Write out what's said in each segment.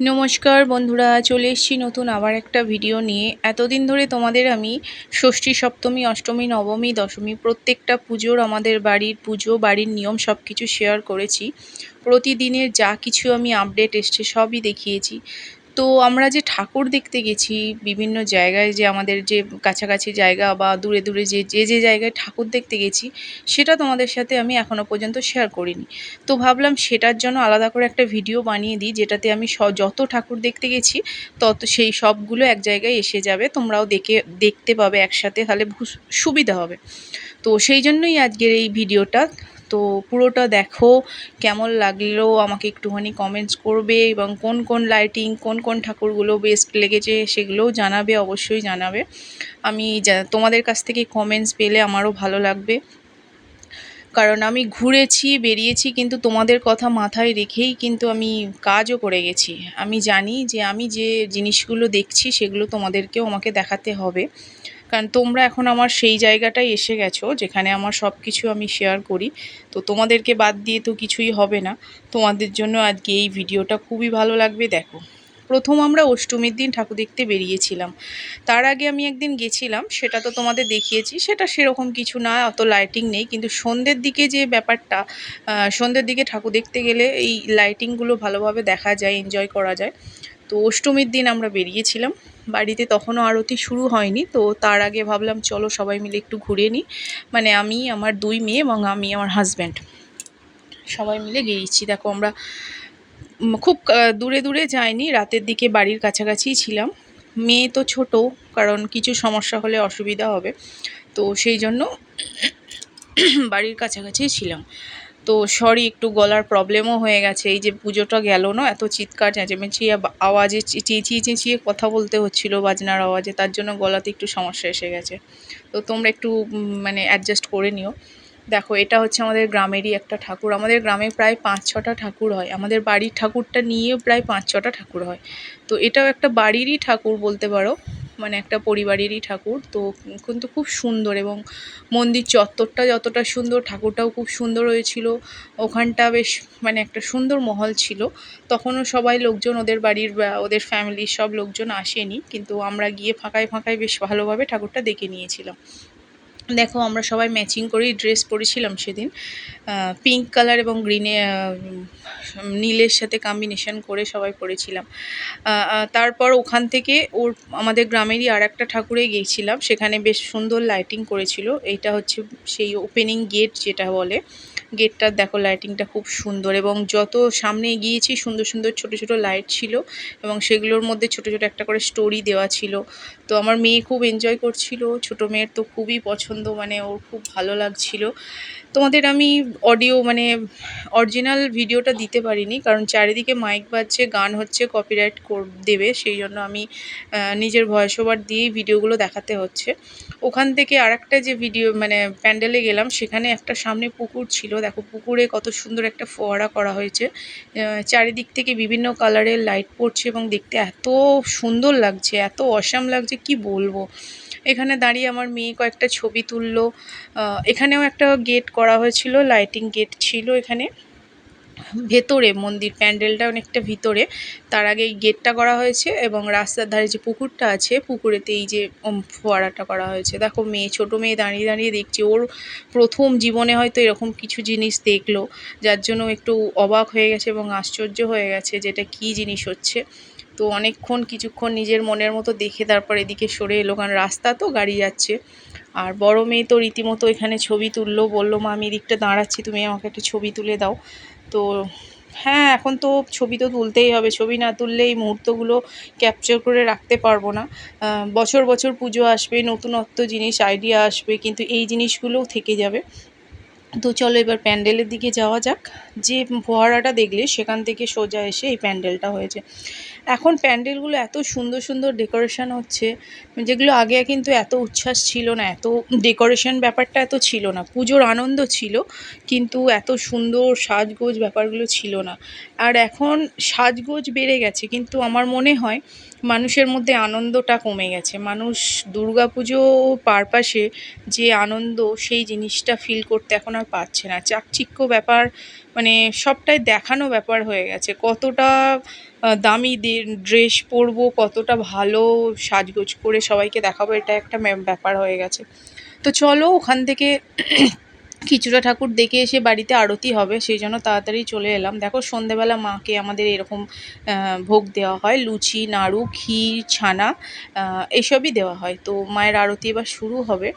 নমস্কার বন্ধুরা, চলে এসেছি নতুন আবার একটা ভিডিও নিয়ে। এতদিন ধরে তোমাদের আমি ষষ্ঠী, সপ্তমী, অষ্টমী, নবমী, দশমী প্রত্যেকটা পুজোর আমাদের বাড়ির পুজো, বাড়ির নিয়ম সব কিছু শেয়ার করেছি। প্রতিদিনের যা কিছু আমি আপডেট এসছে সবই দেখিয়েছি। তো আমরা যে ঠাকুর দেখতে গেছি, বিভিন্ন জায়গায় যে আমাদের যে কাছাকাছি জায়গা বা দূরে দূরে যে যে যে জায়গায় ঠাকুর দেখতে গেছি, সেটা তোমাদের সাথে আমি এখনও পর্যন্ত শেয়ার করিনি। তো ভাবলাম সেটার জন্য আলাদা করে একটা ভিডিও বানিয়ে দিই, যেটাতে আমি স, যত ঠাকুর দেখতে গেছি, তত সেই সবগুলো এক জায়গায় এসে যাবে, তোমরাও দেখে, দেখতে পাবে একসাথে, তাহলে সুবিধা হবে। তো সেই জন্যই আজকের এই ভিডিওটা তো পুরোটা দেখো, কেমন লাগল? আমাকে একটুখানি কমেন্টস করবে এবং কোন কোন লাইটিং কোন কোন ঠাকুরগুলো বেস্ট লেগেছে সেগুলোও জানাবে, অবশ্যই জানাবে। আমি তোমাদের কাছ থেকে কমেন্টস পেলে আমারও ভালো লাগবে। কারণ আমি ঘুরেছি, বেরিয়েছি, কিন্তু তোমাদের কথা মাথায় রেখেই কিন্তু আমি কাজও করে গেছি। আমি জানি যে আমি যে জিনিসগুলো দেখছি সেগুলো তোমাদেরকেও আমাকে দেখাতে হবে। কারণ তোমরা এখন আমার সেই জায়গাটায় এসে গেছো, যেখানে আমার সব কিছু আমি শেয়ার করি। তো তোমাদেরকে বাদ দিয়ে তো কিছুই হবে না। তোমাদের জন্য আজকে এই ভিডিওটা খুবই ভালো লাগবে, দেখো। প্রথম আমরা অষ্টমীর দিন ঠাকুর দেখতে বেরিয়েছিলাম। তার আগে আমি একদিন গেছিলাম, সেটা তো তোমাদের দেখিয়েছি, সেটা সেরকম কিছু না, অত লাইটিং নেই। কিন্তু সন্ধ্যের দিকে যে ব্যাপারটা সন্ধ্যের দিকে ঠাকুর দেখতে গেলে এই লাইটিংগুলো ভালোভাবে দেখা যায় এনজয় করা যায়। তো অষ্টমীর দিন আমরা বেরিয়েছিলাম, বাড়িতে তখনও আরতি শুরু হয়নি, তো তার আগে ভাবলাম চলো সবাই মিলে একটু ঘুরে নিই। মানে আমি, আমার দুই মেয়ে এবং আমি, আমার হাজব্যান্ড সবাই মিলে গিয়েছি। দেখো, আমরা খুব দূরে দূরে যাইনি, রাতের দিকে বাড়ির কাছাকাছিই ছিলাম। মেয়ে তো ছোট, কারণ কিছু সমস্যা হলে অসুবিধা হবে, তো সেই জন্য বাড়ির কাছাকাছিই ছিলাম। তো সরি, একটু গলার প্রবলেমও হয়ে গেছে। এই যে পুজোটা গেল না, এত চিৎকার, চেঁচামেচি আওয়াজে চেঁচিয়ে চেঁচিয়ে কথা বলতে হচ্ছিল বাজনার আওয়াজে, তার জন্য গলাতে একটু সমস্যা এসে গেছে। তো তোমরা একটু মানে অ্যাডজাস্ট করে নিও। দেখো, এটা হচ্ছে আমাদের গ্রামেরই একটা ঠাকুর। আমাদের গ্রামে প্রায় পাঁচ, ছটা ঠাকুর হয়। আমাদের বাড়ির ঠাকুরটা নিয়েও প্রায় পাঁচ, ছটা ঠাকুর হয়। তো এটাও একটা বাড়িরই ঠাকুর বলতে পারো। মানে একটা পরিবারেরই ঠাকুর। তো কিন্তু খুব সুন্দর এবং মন্দির চত্বরটা যতটা সুন্দর, ঠাকুরটাও খুব সুন্দর হয়েছিল। ওখানটা বেশ মানে একটা সুন্দর মহল ছিল। তখনও সবাই লোকজন ওদের বাড়ির ওদের ফ্যামিলির সব লোকজন আসেনি। কিন্তু আমরা গিয়ে ফাঁকায় ফাঁকায় বেশ ভালোভাবে ঠাকুরটা দেখে নিয়েছিলাম। দেখো, আমরা সবাই ম্যাচিং করেই ড্রেস পরেছিলাম সেদিন। পিঙ্ক কালার এবং গ্রিনে নীলের সাথে কম্বিনেশন করে সবাই পরেছিলাম। তারপর ওখান থেকে ওর, আমাদের গ্রামেরই আর একটা ঠাকুরে গিয়েছিলাম। সেখানে বেশ সুন্দর লাইটিং করেছিল। এইটা হচ্ছে সেই ওপেনিং গেট যেটা বলে। গেটটার দেখো লাইটিংটা খুব সুন্দর এবং যত সামনে গিয়েছি সুন্দর সুন্দর ছোট ছোট লাইট ছিল এবং সেগুলোর মধ্যে ছোট ছোট একটা করে স্টোরি দেওয়া ছিল। তো আমার মেয়ে খুব এনজয় করছিল, ছোট মেয়ের তো খুবই পছন্দ মানে ওর খুব ভালো লাগছিল। তোমাদের আমি অডিও মানে অরিজিনাল ভিডিওটা দিতে পারিনি, কারণ চারিদিকে মাইক বাজছে, গান হচ্ছে কপিরাইট কর, দেবে, সেই জন্য আমি নিজের ভয়েস ওভার দিয়েই ভিডিওগুলো দেখাতে হচ্ছে। ওখান থেকে আর একটা যে ভিডিও মানে প্যান্ডেলে গেলাম, সেখানে একটা সামনে পুকুর ছিল। দেখো পুকুরে কত সুন্দর একটা ফোয়ারা করা হয়েছে। চারিদিক থেকে বিভিন্ন কালারের লাইট পড়ছে এবং দেখতে এত সুন্দর লাগছে, এত অসাম লাগছে, কি বলব? এখানে দাঁড়িয়ে আমার মেয়ে কয়েকটা ছবি তুললো। এখানেও একটা গেট করা হয়েছিল লাইটিং গেট ছিল এখানে। ভেতরে মন্দির, প্যান্ডেলটা অনেকটা ভিতরে। তার আগে এই গেটটা করা হয়েছে এবং রাস্তার ধারে যে পুকুরটা আছে, পুকুরেতে এই যে ফোয়ারাটা করা হয়েছে। দেখো মেয়ে, ছোটো মেয়ে দাঁড়িয়ে দাঁড়িয়ে দেখছে। ওর প্রথম জীবনে হয়তো এরকম কিছু জিনিস দেখল, যার জন্য একটু অবাক হয়ে গেছে এবং আশ্চর্য হয়ে গেছে যেটা কি জিনিস হচ্ছে। তো অনেকক্ষণ, কিছুক্ষণ নিজের মনের মতো দেখে তারপর এদিকে সরে এলো। কারণ রাস্তা তো গাড়ি যাচ্ছে। আর বড় মেয়ে তো রীতিমতো এখানে ছবি তুললো, বলল, মা, আমি এদিকটা দাঁড়াচ্ছি, তুমি আমাকে একটা ছবি তুলে দাও। তো হ্যাঁ এখন তো ছবি তো তুলতেই হবে। ছবি না তুললে এই মুহূর্তগুলো ক্যাপচার করে রাখতে পারব না। বছর বছর পুজো আসবে, নতুনত্ব জিনিস আইডিয়া আসবে, কিন্তু এই জিনিসগুলোও থেকে যাবে। তো চলো এবার প্যান্ডেলের দিকে যাওয়া যাক। যে ফোয়ারাটা দেখলে সেখান থেকে সোজা এসে এই প্যান্ডেলটা হয়েছে। এখন প্যান্ডেলগুলো এত সুন্দর সুন্দর ডেকোরেশন হচ্ছে, যেগুলো আগে কিন্তু এত উচ্ছ্বাস ছিল না, এত ডেকোরেশন ব্যাপারটা এত ছিল না, পুজোর আনন্দ ছিল, কিন্তু এত সুন্দর সাজগোজ ব্যাপারগুলো ছিল না। আর এখন সাজগোজ বেড়ে গেছে, কিন্তু আমার মনে হয় মানুষের মধ্যে আনন্দটা কমে গেছে। মানুষ দুর্গা পুজো পারপাসে যে আনন্দ, সেই জিনিসটা ফিল করতে এখন আর পাচ্ছে না। চাকচিক্য ব্যাপার মানে সবটাই দেখানো ব্যাপার হয়ে গেছে। কতটা দামি ড্রেস পরবো, কতটা ভালো সাজগোজ করে সবাইকে দেখাবো, এটা একটা ব্যাপার হয়ে গেছে। তো চলো ওখান থেকে খিচুড়া ঠাকুর দেখে এসে বাড়িতে আরতি হবে, সেই জন্য তাড়াতাড়ি চলে এলাম। দেখো, সন্ধেবেলা মাকে আমাদের এরকম ভোগ দেওয়া হয়। লুচি, নাড়ু, ক্ষীর, ছানা এসবই দেওয়া হয়। তো মায়ের আরতি এবার শুরু হবে।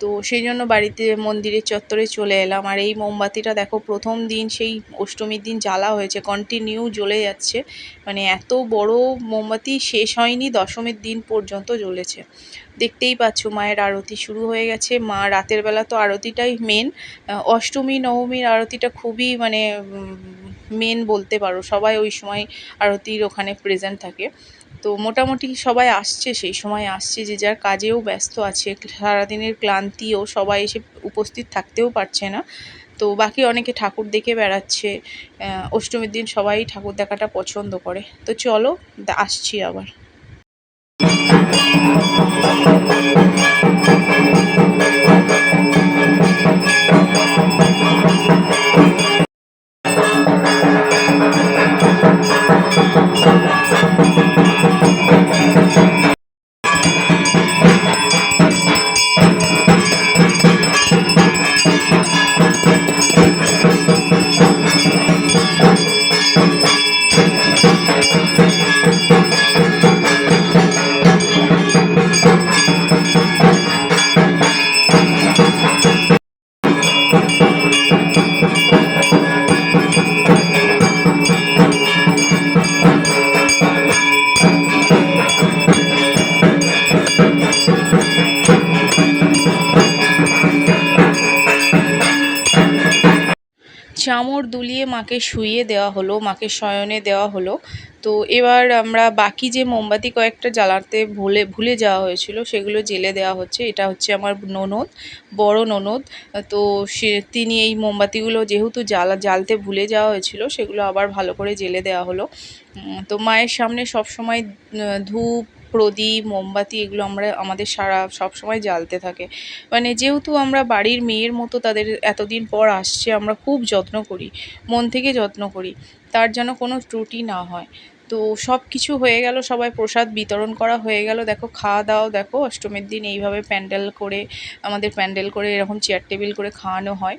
তো সেই জন্য বাড়িতে মন্দিরের চত্বরে চলে এলাম। আর এই মোমবাতিটা দেখো, প্রথম দিন সেই অষ্টমীর দিন জ্বালা হয়েছে কন্টিনিউ জ্বলে যাচ্ছে। মানে এত বড় মোমবাতি শেষ হয়নি, দশমীর দিন পর্যন্ত জ্বলেছে। দেখতেই পাচ্ছ, মায়ের আরতি শুরু হয়ে গেছে। মা, রাতের বেলা তো আরতিটাই মেন অষ্টমী, নবমীর আরতিটা খুবই মানে মেন বলতে পারো। সবাই ওই সময় আরতির ওখানে প্রেজেন্ট থাকে। তো মোটামুটি সবাই আসছে, সেই সময় আসছে যে যার কাজেও ব্যস্ত আছে, সারাদিনের ক্লান্তিও সবাই এসে উপস্থিত থাকতেও পারছে না। তো বাকি অনেকে ঠাকুর দেখে বেড়াচ্ছে অষ্টমীর দিন সবাই ঠাকুর দেখাটা পছন্দ করে। তো চলো আসছি আবার। চামর দুলিয়ে মাকে শুইয়ে দেওয়া হলো মাকে শয়নে দেওয়া হলো। তো এবার আমরা বাকি যে মোমবাতি কয়েকটা জ্বালাতে ভুলে ভুলে যাওয়া হয়েছিল সেগুলো জেলে দেওয়া হচ্ছে। এটা হচ্ছে আমার ননদ বড় ননদ। তো সে তিনি এই মোমবাতিগুলো যেহেতু জ্বালা জ্বালতে ভুলে যাওয়া হয়েছিল সেগুলো আবার ভালো করে জেলে দেওয়া হলো। তো মায়ের সামনে সবসময় আহ, ধূপ প্রদীপ, মোমবাতি এগুলো আমরা, আমাদের সারা সব সময় জ্বালতে থাকে। মানে যেহেতু আমরা বাড়ির মেয়ের মতো তাদের এতদিন পর আসছে, আমরা খুব যত্ন করি, মন থেকে যত্ন করি, তার যেন কোনো ত্রুটি না হয়। তো সব কিছু হয়ে গেল, সবাই প্রসাদ বিতরণ করা হয়ে গেল। দেখো, খাওয়া দাওয়া, দেখো, অষ্টমীর দিন এইভাবে প্যান্ডেল করে, আমাদের প্যান্ডেল করে এরকম চেয়ার টেবিল করে খাওয়ানো হয়।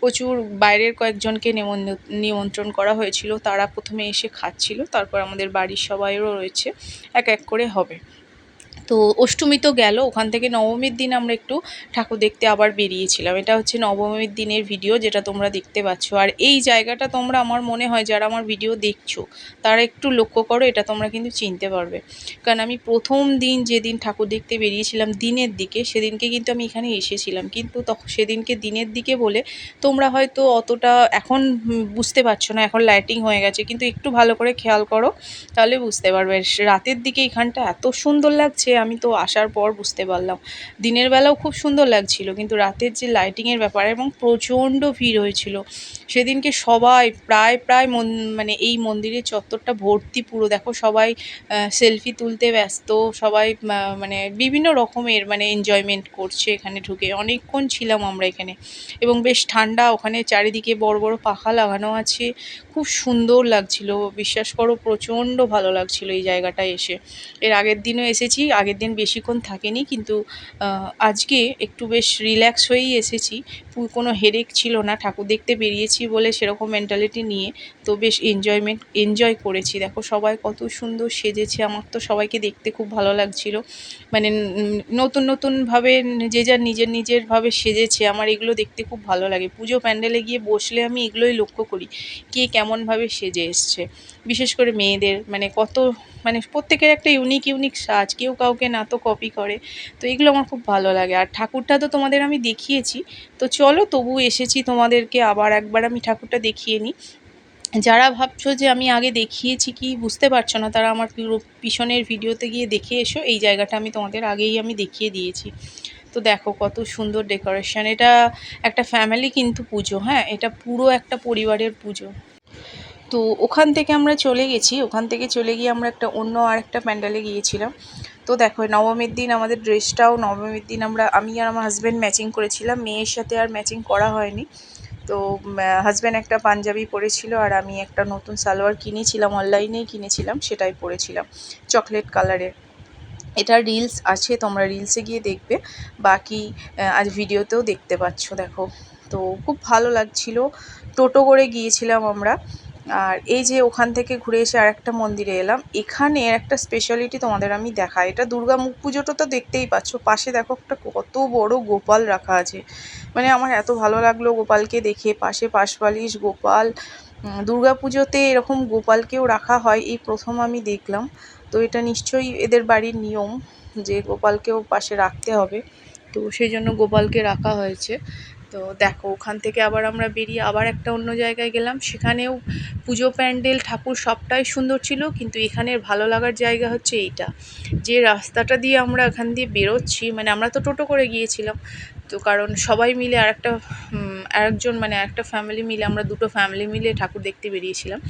প্রচুর বাইরের কয়েকজনকে নিমন- নিমন্ত্রণ করা হয়েছিল। তারা প্রথমে এসে খাচ্ছিল, তারপর আমাদের বাড়ির সবাইও রয়েছে। এক এক করে হবে। তো অষ্টমী তো গেল, ওখান থেকে নবমীর দিন আমরা একটু ঠাকুর দেখতে আবার বেরিয়েছিলাম। এটা হচ্ছে নবমীর দিনের ভিডিও যেটা তোমরা দেখতে পাচ্ছ। আর এই জায়গাটা তোমরা আমার মনে হয় যারা আমার ভিডিও দেখছ, তারা একটু লক্ষ্য করো, এটা তোমরা কিন্তু চিনতে পারবে। কারণ আমি প্রথম দিন যেদিন ঠাকুর দেখতে বেরিয়েছিলাম দিনের দিকে, সেদিনকে কিন্তু আমি এখানে এসেছিলাম। কিন্তু তখন সেদিনকে দিনের দিকে বলে তোমরা হয়তো অতটা এখন বুঝতে পারছ না, এখন লাইটিং হয়ে গেছে। কিন্তু একটু ভালো করে খেয়াল করো, তাহলে বুঝতে পারবে। রাতের দিকে এখানটা এত সুন্দর লাগছে আমি তো আসার পর বুঝতে পারলাম। দিনের বেলাও খুব সুন্দর লাগছিল, কিন্তু রাতের যে লাইটিংয়ের ব্যাপার এবং প্রচণ্ড ভিড় হয়েছিল, সেদিনকে সবাই প্রায় প্রায় মন মানে এই মন্দিরের চত্বরটা ভর্তি পুরো। দেখো সবাই সেলফি তুলতে ব্যস্ত, সবাই মানে বিভিন্ন রকমের মানে এনজয়মেন্ট করছে এখানে ঢুকে। অনেকক্ষণ ছিলাম আমরা এখানে। এবং বেশ ঠান্ডা, ওখানে চারিদিকে বড় বড় পাখা লাগানো আছে। খুব সুন্দর লাগছিল। বিশ্বাস করো, প্রচণ্ড ভালো লাগছিল এই জায়গাটায় এসে। এর আগের দিনও এসেছি, আগের দিন বেশিক্ষণ থাকিনি, কিন্তু আজকে একটু বেশ রিল্যাক্স হয়েই এসেছি। কোনো হেডেক ছিল না, ঠাকুর দেখতে বেরিয়েছি বলে সেরকম মেন্টালিটি নিয়ে, তো বেশ এনজয়মেন্ট এনজয় করেছি। দেখো, সবাই কত সুন্দর সেজেছে, আমার তো সবাইকে দেখতে খুব ভালো লাগছিল। মানে নতুন নতুনভাবে যে যার নিজের নিজেরভাবে সেজেছে, আমার এগুলো দেখতে খুব ভালো লাগে। পুজো প্যান্ডেলে গিয়ে বসলে আমি এগুলোই লক্ষ্য করি, কে কেমনভাবে সেজে এসছে। বিশেষ করে মেয়েদের মানে কত মানে প্রত্যেকের একটা ইউনিক ইউনিক সাজ। কেউ কাউকে না তো কপি করে। তো এগুলো আমার খুব ভালো লাগে। আর ঠাকুরটা তো তোমাদের আমি দেখিয়েছি। তো চলো তবু এসেছি তোমাদেরকে আবার একবার আমি ঠাকুরটা দেখিয়ে নিই। যারা ভাবছ যে আমি আগে দেখিয়েছি কি বুঝতে পারছ না, তারা আমার পিছনের ভিডিওতে গিয়ে দেখে এসো। এই জায়গাটা আমি তোমাদের আগেই আমি দেখিয়ে দিয়েছি। তো দেখো কত সুন্দর ডেকোরেশন এটা একটা ফ্যামিলি কিন্তু পুজো হ্যাঁ? এটা পুরো একটা পরিবারের পুজো। তো ওখান থেকে আমরা চলে গেছি। ওখান থেকে চলে গিয়ে আমরা একটা অন্য আর একটা প্যান্ডেলে গিয়েছিলাম। তো দেখো, নবমীর দিন আমাদের ড্রেসটাও, নবমীর দিন আমরা, আমি আর আমার হাজব্যান্ড ম্যাচিং করেছিলাম। মেয়ের সাথে আর ম্যাচিং করা হয়নি। তো হাজব্যান্ড একটা পাঞ্জাবি পরেছিল আর আমি একটা নতুন সালোয়ার কিনেছিলাম, অনলাইনেই কিনেছিলাম, সেটাই পরেছিলাম চকলেট কালারের এটা রিলস আছে, তোমরা রিলসে গিয়ে দেখবে। বাকি আজ ভিডিওতেও দেখতে পাচ্ছ, দেখো। তো, খুব ভালো লাগছিল। টোটো করে গিয়েছিলাম আমরা। আর এই যে ওখান থেকে ঘুরে এসে আরেকটা মন্দিরে এলাম, এখানে একটা স্পেশালিটি তোমাদের আমি দেখাই। এটা দুর্গা মুখ পুজোটা তো দেখতেই পাচ্ছ। পাশে দেখো একটা কত বড় গোপাল রাখা আছে। মানে আমার এত ভালো লাগল গোপালকে দেখে। পাশে পাশপালিশ গোপাল দুর্গা পুজোতে এরকম গোপালকেও রাখা হয়। এই প্রথম আমি দেখলাম। তো এটা নিশ্চয়ই এদের বাড়ির নিয়ম যে গোপালকেও পাশে রাখতে হবে। তো সেই জন্য গোপালকে রাখা হয়েছে। তো দেখো, ওখান থেকে আবার আমরা বেরিয়ে আবার একটা অন্য জায়গায় গেলাম। সেখানেও পুজো প্যান্ডেল, ঠাকুর সবটাই সুন্দর ছিল, কিন্তু এখানের ভালো লাগার জায়গা হচ্ছে এইটা। যে রাস্তাটা দিয়ে আমরা এখান দিয়ে বেরোচ্ছি মানে আমরা তো টোটো করে গিয়েছিলাম, তো কারণ সবাই মিলে আরেকটা একটা আরেকজন মানে একটা ফ্যামিলি মিলে, আমরা দুটো ফ্যামিলি মিলে ঠাকুর দেখতে বেরিয়েছিলাম।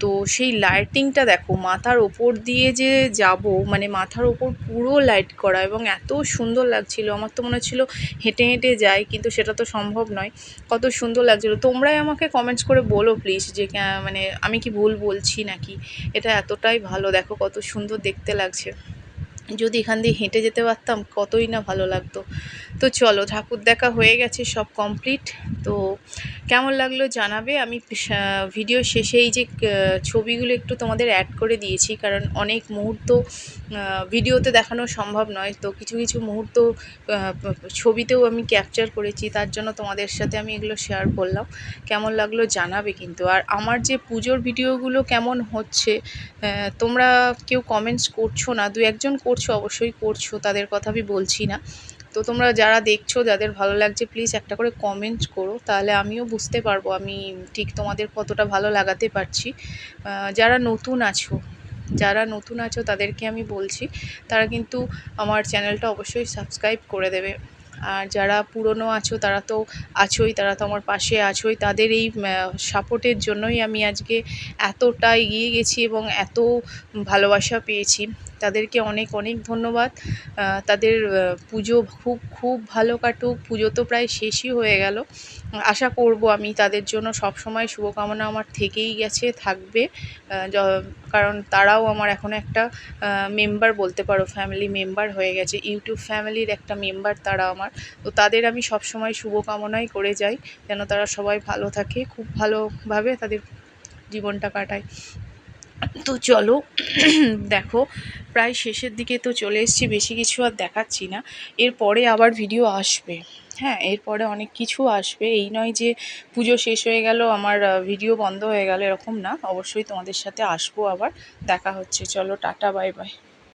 তো সেই লাইটিংটা দেখো, মাথার ওপর দিয়ে যে যাব মানে মাথার ওপর পুরো লাইট করা এবং এত সুন্দর লাগছিল। আমার তো মনে হচ্ছিল হেঁটে হেঁটে যাই, কিন্তু সেটা তো সম্ভব নয়। কত সুন্দর লাগছিল। তোমরাই আমাকে কমেন্টস করে বলো প্লিজ যে মানে আমি কি ভুল বলছি নাকি? এটা এতটাই ভালো। দেখো কত সুন্দর দেখতে লাগছে। যদি এখান দিয়ে হেঁটে যেতে পারতাম, কতই না ভালো লাগতো। তো চলো, ঠাকুর দেখা হয়ে গেছে, সব কমপ্লিট তো কেমন লাগল জানাবে? আমি ভিডিও শেষে এই যে ছবিগুলো একটু তোমাদের অ্যাড করে দিয়েছি, কারণ অনেক মুহূর্ত ভিডিওতে দেখানো সম্ভব নয়। তো কিছু কিছু মুহূর্ত ছবিতেও আমি ক্যাপচার করেছি, তার জন্য তোমাদের সাথে আমি এগুলো শেয়ার করলাম। কেমন লাগল জানাবে কিন্তু। আর আমার যে পুজোর ভিডিওগুলো কেমন হচ্ছে তোমরা কেউ কমেন্টস করছ না, দু একজন করছ, অবশ্যই করছ, তাদের কথা আমি বলছি না। তো তোমরা যারা দেখছ, যাদের ভালো লাগছে প্লিজ একটা করে কমেন্ট করো, তাহলে আমিও বুঝতে পারব আমি ঠিক তোমাদের কতটা ভালো লাগাতে পারছি। যারা নতুন আছো, যারা নতুন আছো, তাদেরকে আমি বলছি, তারা কিন্তু আমার চ্যানেলটা অবশ্যই সাবস্ক্রাইব করে দেবে। আর যারা পুরনো আছো, তারা তো আছোই, তারা তো আমার পাশে আছোই। তাদের এই সাপোর্টের জন্যই আমি আজকে এতটা এগিয়ে গেছি এবং এত ভালোবাসা পেয়েছি। তাদেরকে অনেক অনেক ধন্যবাদ। তাদের পুজো খুব খুব ভালো কাটুক। পুজো তো প্রায় শেষই হয়ে গেল। আশা করব আমি তাদের জন্য সব সময় শুভকামনা আমার থেকেই গেছে, থাকবে। কারণ তারাও আমার এখন একটা মেম্বার বলতে পারো ফ্যামিলি মেম্বার হয়ে গেছে। ইউটিউব ফ্যামিলির একটা মেম্বার তারা আমার তো তাদের আমি সব সময় শুভকামনাই করে যাই, যেন তারা সবাই ভালো থাকে, খুব ভালোভাবে তাদের জীবনটা কাটায়। তো চলো, দেখো, প্রায় শেষের দিকে তো চলে এসেছি, বেশি কিছু আর দেখাচ্ছি না। এরপরে আবার ভিডিও আসবে। হ্যাঁ এরপরে অনেক কিছু আসবে। এই নয় যে পুজো শেষ হয়ে গেল, আমার ভিডিও বন্ধ হয়ে গেল, এরকম না। অবশ্যই তোমাদের সাথে আসব আবার, দেখা হচ্ছে। চলো, টাটা বাই বাই